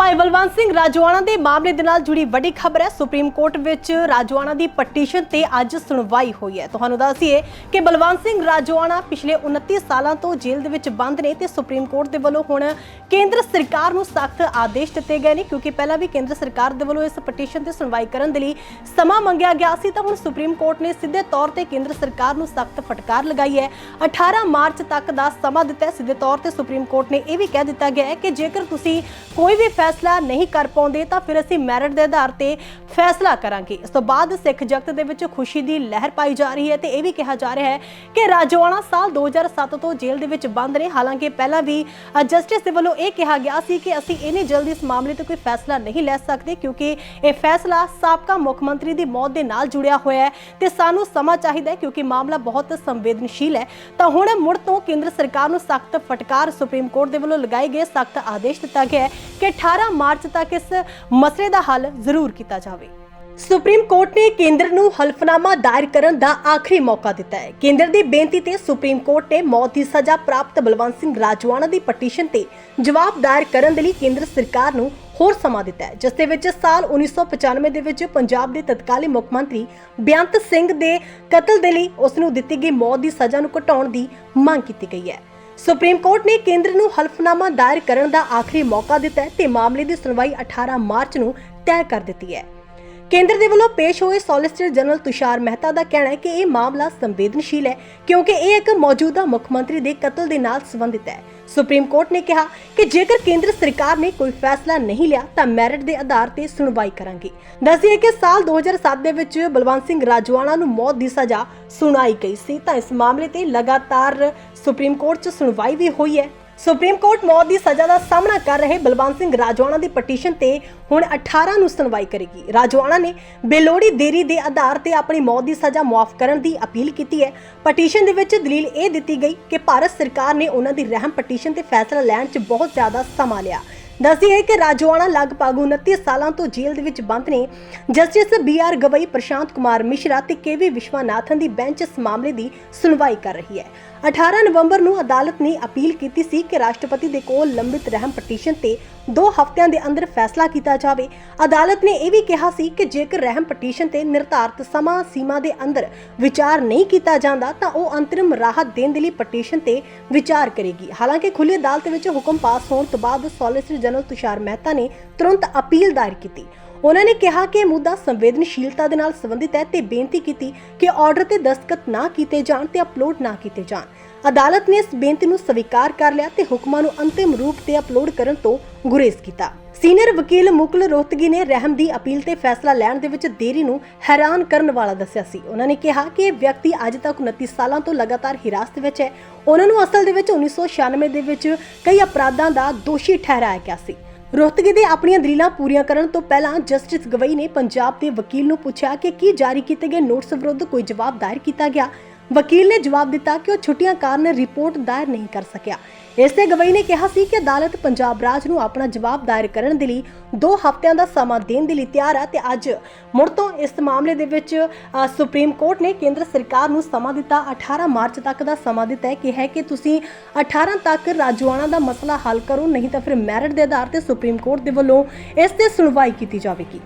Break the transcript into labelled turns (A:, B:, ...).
A: ਭਾਈ ਬਲਵੰਤ ਸਿੰਘ ਰਾਜਵਾਨਾ ਦੇ ਮਾਮਲੇ ਦੇ ਨਾਲ ਜੁੜੀ ਵੱਡੀ ਖਬਰ ਹੈ। ਸੁਪਰੀਮ ਕੋਰਟ ਵਿੱਚ ਰਾਜਵਾਨਾ ਦੀ ਪਟੀਸ਼ਨ ਤੇ ਅੱਜ ਸੁਣਵਾਈ ਹੋਈ ਹੈ। ਤੁਹਾਨੂੰ ਦੱਸੀਏ ਕਿ ਬਲਵੰਤ ਸਿੰਘ ਰਾਜਵਾਨਾ ਪਿਛਲੇ 29 ਸਾਲਾਂ ਤੋਂ ਜੇਲ੍ਹ ਦੇ ਵਿੱਚ ਬੰਦ ਨੇ ਤੇ ਸੁਪਰੀਮ ਕੋਰਟ ਦੇ ਵੱਲੋਂ ਹੁਣ ਕੇਂਦਰ ਸਰਕਾਰ ਨੂੰ ਸਖਤ ਆਦੇਸ਼ ਦਿੱਤੇ ਗਏ ਨੇ, ਕਿਉਂਕਿ ਪਹਿਲਾਂ ਵੀ ਕੇਂਦਰ ਸਰਕਾਰ ਦੇ ਵੱਲੋਂ ਇਸ ਪਟੀਸ਼ਨ ਤੇ ਸੁਣਵਾਈ ਕਰਨ ਦੇ ਲਈ ਸਮਾਂ ਮੰਗਿਆ ਗਿਆ ਸੀ, ਤਾਂ ਹੁਣ ਸੁਪਰੀਮ ਕੋਰਟ ਨੇ ਸਿੱਧੇ ਤੌਰ ਤੇ ਕੇਂਦਰ ਸਰਕਾਰ ਨੂੰ ਸਖਤ ਫਟਕਾਰ ਲਗਾਈ ਹੈ। 18 ਮਾਰਚ ਤੱਕ ਦਾ ਸਮਾਂ ਦਿੱਤਾ ਹੈ। ਸਿੱਧੇ ਤੌਰ ਤੇ ਸੁਪਰੀਮ ਕੋਰਟ ਨੇ ਇਹ ਵੀ ਕਹਿ ਦਿੱਤਾ ਗਿਆ ਹੈ ਕਿ ਜੇਕਰ ਤੁਸੀਂ ਕੋਈ ਵੀ ਫੈਸਲਾ ਨਹੀਂ ਕਰ ਪਾਉਂਦੇ ਤਾਂ ਫਿਰ ਅਸੀਂ ਮੈਰਿਟ ਦੇ ਆਧਾਰ ਤੇ ਫੈਸਲਾ ਕਰਾਂਗੇ। ਇਸ ਤੋਂ ਬਾਅਦ ਸਿੱਖ ਜਗਤ ਦੇ ਵਿੱਚ ਖੁਸ਼ੀ ਦੀ ਲਹਿਰ ਪਾਈ ਜਾ ਰਹੀ ਹੈ ਤੇ ਇਹ ਵੀ ਕਿਹਾ ਜਾ ਰਿਹਾ ਹੈ ਕਿ ਰਾਜਵਾਨਾ ਸਾਲ 2007 ਤੋਂ ਜੇਲ੍ਹ ਦੇ ਵਿੱਚ ਬੰਦ ਨੇ। ਹਾਲਾਂਕਿ ਪਹਿਲਾਂ ਵੀ ਜਸਟਿਸ ਦੇ ਵੱਲੋਂ ਇਹ ਕਿਹਾ ਗਿਆ ਸੀ ਕਿ ਅਸੀਂ ਇਹਨੇ ਜਲਦੀ ਇਸ ਮਾਮਲੇ ਤੇ ਕੋਈ ਫੈਸਲਾ ਨਹੀਂ ਲੈ ਸਕਦੇ ਕਿਉਂਕਿ ਇਹ ਫੈਸਲਾ ਸਾਬਕਾ ਮੁੱਖ ਮੰਤਰੀ ਦੀ ਮੌਤ ਦੇ ਨਾਲ ਜੁੜਿਆ ਹੋਇਆ ਹੈ ਤੇ ਸਾਨੂੰ ਸਮਾਂ ਚਾਹੀਦਾ ਹੈ ਕਿਉਂਕਿ ਮਾਮਲਾ ਬਹੁਤ ਸੰਵੇਦਨਸ਼ੀਲ ਹੈ। ਤਾਂ ਹੁਣ ਮੁੜ ਤੋਂ ਕੇਂਦਰ ਸਰਕਾਰ ਨੂੰ ਸਖਤ ਫਟਕਾਰ ਸੁਪਰੀਮ ਕੋਰਟ ਦੇ ਵੱਲੋਂ ਲਗਾਏ ਗਏ ਸਖਤ ਆਦੇਸ਼ ਦਿੱਤਾ ਗਿਆ ਹੈ ਕਿ 18 ਮਾਰਚ ਤੱਕ ਇਸ ਮਸਲੇ ਦਾ ਹੱਲ ਜ਼ਰੂਰ ਕੀਤਾ ਜਾਵੇ। ਸੁਪਰੀਮ ਕੋਰਟ ਨੇ ਕੇਂਦਰ ਨੂੰ ਹਲਫਨਾਮਾ ਦਾਇਰ ਕਰਨ ਦਾ ਆਖਰੀ ਮੌਕਾ ਦਿੱਤਾ ਹੈ। ਕੇਂਦਰ ਦੀ ਬੇਨਤੀ ਤੇ ਸੁਪਰੀਮ ਕੋਰਟ ਨੇ ਮੌਤ ਦੀ ਸਜ਼ਾ ਪ੍ਰਾਪਤ ਬਲਵੰਤ ਸਿੰਘ ਰਾਜਵਾਨਾ ਦੀ ਪਟੀਸ਼ਨ ਤੇ ਜਵਾਬ ਦਾਇਰ ਕਰਨ ਦੇ ਲਈ ਕੇਂਦਰ ਸਰਕਾਰ ਨੂੰ ਹੋਰ ਸਮਾਂ ਦਿੱਤਾ ਹੈ, ਜਿਸ ਦੇ ਵਿੱਚ ਸਾਲ 1995 ਦੇ ਵਿੱਚ ਪੰਜਾਬ ਦੇ ਤਤਕਾਲੀ ਮੁੱਖ ਮੰਤਰੀ ਬੇਅੰਤ ਸਿੰਘ ਦੇ ਕਤਲ ਦੇ ਲਈ ਉਸ ਨੂੰ ਦਿੱਤੀ ਗਈ ਮੌਤ ਦੀ ਸਜ਼ਾ ਨੂੰ ਘਟਾਉਣ ਦੀ ਮੰਗ ਕੀਤੀ ਗਈ ਹੈ। ਸੁਪਰੀਮ ਕੋਰਟ ਨੇ ਕੇਂਦਰ ਨੂੰ ਹਲਫਨਾਮਾ ਦਾਇਰ ਕਰਨ ਦਾ ਆਖਰੀ ਮੌਕਾ ਦਿੱਤਾ ਹੈ ਤੇ ਮਾਮਲੇ ਦੀ ਸੁਣਵਾਈ 18 ਮਾਰਚ ਨੂੰ ਤੈਅ ਕਰ ਦਿੱਤੀ ਹੈ। ਕੇਂਦਰ ਦੇ ਵੱਲੋਂ ਪੇਸ਼ ਹੋਏ ਸੋਲਿਸਿਟਰ ਜਨਰਲ ਤੁਸ਼ਾਰ ਮਹਿਤਾ ਦਾ ਕਹਿਣਾ ਹੈ ਕਿ ਇਹ ਮਾਮਲਾ ਸੰਵੇਦਨਸ਼ੀਲ ਹੈ ਕਿਉਂਕਿ ਇਹ ਇੱਕ ਮੌਜੂਦਾ ਮੁੱਖ ਮੰਤਰੀ ਦੇ ਕਤਲ ਦੇ ਨਾਲ ਸੰਬੰਧਿਤ ਹੈ। ਸੁਪਰੀਮ ਕੋਰਟ ਨੇ ਕਿਹਾ ਕਿ ਜੇਕਰ ਕੇਂਦਰ ਸਰਕਾਰ ਨੇ ਕੋਈ ਫੈਸਲਾ ਨਹੀਂ ਲਿਆ ਤਾਂ ਮੈਰਿਟ ਦੇ ਆਧਾਰ ਤੇ ਸੁਣਵਾਈ ਕਰਾਂਗੇ। ਦੱਸਿਏ ਕਿ ਸਾਲ 2007 ਦੇ ਵਿੱਚ ਬਲਵੰਤ ਸਿੰਘ ਰਾਜਵਾਨਾ ਨੂੰ ਮੌਤ ਦੀ ਸਜ਼ਾ ਸੁਣਾਈ ਗਈ ਸੀ ਤਾਂ ਇਸ ਮਾਮਲੇ ਤੇ ਲਗਾਤਾਰ ਸੁਪਰੀਮ ਕੋਰਟ 'ਚ ਸੁਣਵਾਈ ਵੀ ਹੋਈ ਹੈ। ਸੁਪਰੀਮ ਕੋਰਟ ਮੌਤ ਦੀ ਸਜ਼ਾ ਦਾ ਸਾਹਮਣਾ ਕਰ ਰਹੇ ਬਲਵੰਤ ਸਿੰਘ ਰਾਜਵਾਨਾ ਦੀ ਪਟੀਸ਼ਨ ਤੇ ਹੁਣ 18 ਨੂੰ ਸੁਣਵਾਈ ਕਰੇਗੀ। ਰਾਜਵਾਨਾ ਨੇ ਬੇਲੋੜੀ ਦੇਰੀ ਦੇ ਆਧਾਰ ਤੇ ਆਪਣੀ ਮੌਤ ਦੀ ਸਜ਼ਾ ਮੁਆਫ ਕਰਨ ਦੀ ਅਪੀਲ ਕੀਤੀ ਹੈ। ਪਟੀਸ਼ਨ ਦੇ ਵਿੱਚ ਦਲੀਲ ਇਹ ਦਿੱਤੀ ਗਈ ਕਿ ਭਾਰਤ ਸਰਕਾਰ ਨੇ ਉਹਨਾਂ ਦੀ ਰਹਿਮ ਪਟੀਸ਼ਨ ਤੇ ਫੈਸਲਾ ਲੈਣ 'ਚ ਬਹੁਤ ਜ਼ਿਆਦਾ ਸਮਾਂ ਲਿਆ। ਦੱਸਦੀ ਹੈ ਕਿ ਰਾਜਵਾਨਾ ਲਗਭਗ 29 ਸਾਲਾਂ ਤੋਂ ਜੇਲ੍ਹ ਦੇ ਵਿੱਚ ਬੰਦ ਨੇ। Justice B R Gavai, Prashant Kumar Mishra ਤੇ ਕੇ ਵੀ ਵਿਸ਼ਵਾਨਾਥਨ ਦੀ ਬੈਂਚ ਇਸ ਮਾਮਲੇ ਦੀ ਸੁਣਵਾਈ ਕਰ ਰਹੀ ਹੈ। 18 ਨਵੰਬਰ ਨੂੰ ਅਦਾਲਤ ਨੇ ਅਪੀਲ ਕੀਤੀ ਸੀ ਕਿ ਰਾਸ਼ਟਰਪਤੀ ਦੇ ਕੋਲ ਲੰਬਿਤ ਰਹਿਮ ਪਟੀਸ਼ਨ ਤੇ 2 ਹਫ਼ਤਿਆਂ ਦੇ ਅੰਦਰ ਫੈਸਲਾ ਕੀਤਾ ਜਾਵੇ। ਅਦਾਲਤ ਨੇ ਇਹ ਵੀ ਕਿਹਾ ਸੀ ਕਿ ਜੇਕਰ ਰਹਿਮ ਪਟੀਸ਼ਨ ਤੇ ਨਿਰਧਾਰਤ ਸਮਾਂ ਸੀਮਾ ਦੇ ਅੰਦਰ ਵਿਚਾਰ ਨਹੀਂ ਕੀਤਾ ਜਾਂਦਾ, ਤਾਂ ਉਹ ਅੰਤਰਿਮ ਰਾਹਤ ਦੇਣ ਦੇ ਲਈ ਪਟੀਸ਼ਨ ਤੇ ਵਿਚਾਰ ਕਰੇਗੀ। ਹਾਲਾਂਕਿ ਖੁੱਲੀ ਅਦਾਲਤ ਵਿੱਚ ਹੁਕਮ ਪਾਸ ਹੋਣ ਤੋਂ ਬਾਅਦ ਸੋਲਿਸਿਟਰ ਜਨਰਲ ਤੁਸ਼ਾਰ ਮਹਿਤਾ ਨੇ ਤੁਰੰਤ ਅਪੀਲ ਦਾਇਰ ਕੀਤੀ। ਉਹਨਾਂ ਨੇ ਕਿਹਾ ਕਿ ਮੁੱਦਾ ਸੰਵੇਦਨਸ਼ੀਲਤਾ ਦੇ ਨਾਲ ਸੰਬੰਧਿਤ ਹੈ ਤੇ ਬੇਨਤੀ ਕੀਤੀ ਕਿ ਆਰਡਰ ਤੇ ਦਸਤਖਤ ਨਾ ਕੀਤੇ ਜਾਣ ਤੇ ਅਪਲੋਡ ਨਾ ਕੀਤੇ ਜਾਣ। ਅਦਾਲਤ ਨੇ ਇਸ ਬੇਨਤੀ ਨੂੰ ਸਵੀਕਾਰ ਕਰ ਲਿਆ ਤੇ ਹੁਕਮਾਂ ਨੂੰ ਅੰਤਿਮ ਰੂਪ ਤੇ ਅਪਲੋਡ ਕਰਨ ਤੋਂ ਗੁਰੇਜ਼ ਕੀਤਾ। ਸੀਨੀਅਰ ਵਕੀਲ ਮੁਕਲ ਰੋਹਤਗੀ ਨੇ ਰਹਿਮ ਦੀ ਅਪੀਲ ਤੇ ਫੈਸਲਾ ਲੈਣ ਦੇ ਵਿੱਚ ਦੇਰੀ ਨੂੰ ਹੈਰਾਨ ਕਰਨ ਵਾਲਾ ਦੱਸਿਆ ਸੀ। ਉਹਨਾਂ ਨੇ ਕਿਹਾ ਕਿ ਇਹ ਵਿਅਕਤੀ ਅੱਜ ਤੱਕ 29 ਸਾਲਾਂ ਤੋਂ ਲਗਾਤਾਰ ਹਿਰਾਸਤ ਵਿੱਚ ਹੈ। ਉਹਨਾਂ ਨੂੰ ਅਸਲ ਦੇ ਵਿੱਚ 1996 ਦੇ ਵਿੱਚ ਕਈ ਅਪਰਾਧਾਂ ਦਾ ਦੋਸ਼ੀ ਠਹਿਰਾਇਆ ਗਿਆ ਸੀ। ਰੋਹਤਗੀ ਦੇ ਆਪਣੀਆਂ ਦਲੀਲਾਂ ਪੂਰੀਆਂ ਕਰਨ ਤੋਂ ਪਹਿਲਾਂ ਜਸਟਿਸ ਗਵਈ ਨੇ ਪੰਜਾਬ ਦੇ ਵਕੀਲ ਨੂੰ ਪੁੱਛਿਆ ਕਿ ਕੀ ਜਾਰੀ ਕੀਤੇ ਗਏ ਨੋਟਿਸ ਵਿਰੁੱਧ ਕੋਈ ਜਵਾਬ ਦਾਇਰ ਕੀਤਾ ਗਿਆ। ਵਕੀਲ ਨੇ ਜਵਾਬ ਦਿੱਤਾ ਕਿ ਉਹ ਛੁੱਟੀਆਂ ਕਾਰਨ ਰਿਪੋਰਟ ਦਾਇਰ ਨਹੀਂ ਕਰ ਸਕਿਆ। ਇਸ 'ਤੇ ਗਵਈ ਨੇ ਕਿਹਾ ਸੀ ਕਿ ਅਦਾਲਤ ਪੰਜਾਬ ਰਾਜ ਨੂੰ ਆਪਣਾ ਜਵਾਬ ਦਾਇਰ ਕਰਨ ਦੇ ਲਈ 2 ਹਫ਼ਤਿਆਂ ਦਾ ਸਮਾਂ ਦੇਣ ਦੇ ਲਈ ਤਿਆਰ ਹੈ ਤੇ ਅੱਜ ਮੁੜ ਤੋਂ ਇਸ ਮਾਮਲੇ ਦੇ ਵਿੱਚ ਸੁਪਰੀਮ ਕੋਰਟ ਨੇ ਕੇਂਦਰ ਸਰਕਾਰ ਨੂੰ ਸਮਾਂ ਦਿੱਤਾ। 18 ਮਾਰਚ ਤੱਕ ਦਾ ਸਮਾਂ ਦਿੱਤਾ ਹੈ ਕਿ ਹੈ ਕਿ ਤੁਸੀਂ 18 ਤੱਕ ਰਾਜਵਾਨਾ ਦਾ ਮਸਲਾ ਹੱਲ ਕਰੋ, ਨਹੀਂ ਤਾਂ ਫਿਰ ਮੈਰਿਟ ਦੇ ਆਧਾਰ ਤੇ ਸੁਪਰੀਮ ਕੋਰਟ ਦੇ ਵੱਲੋਂ ਇਸ ਤੇ ਸੁਣਵਾਈ ਕੀਤੀ ਜਾਵੇਗੀ।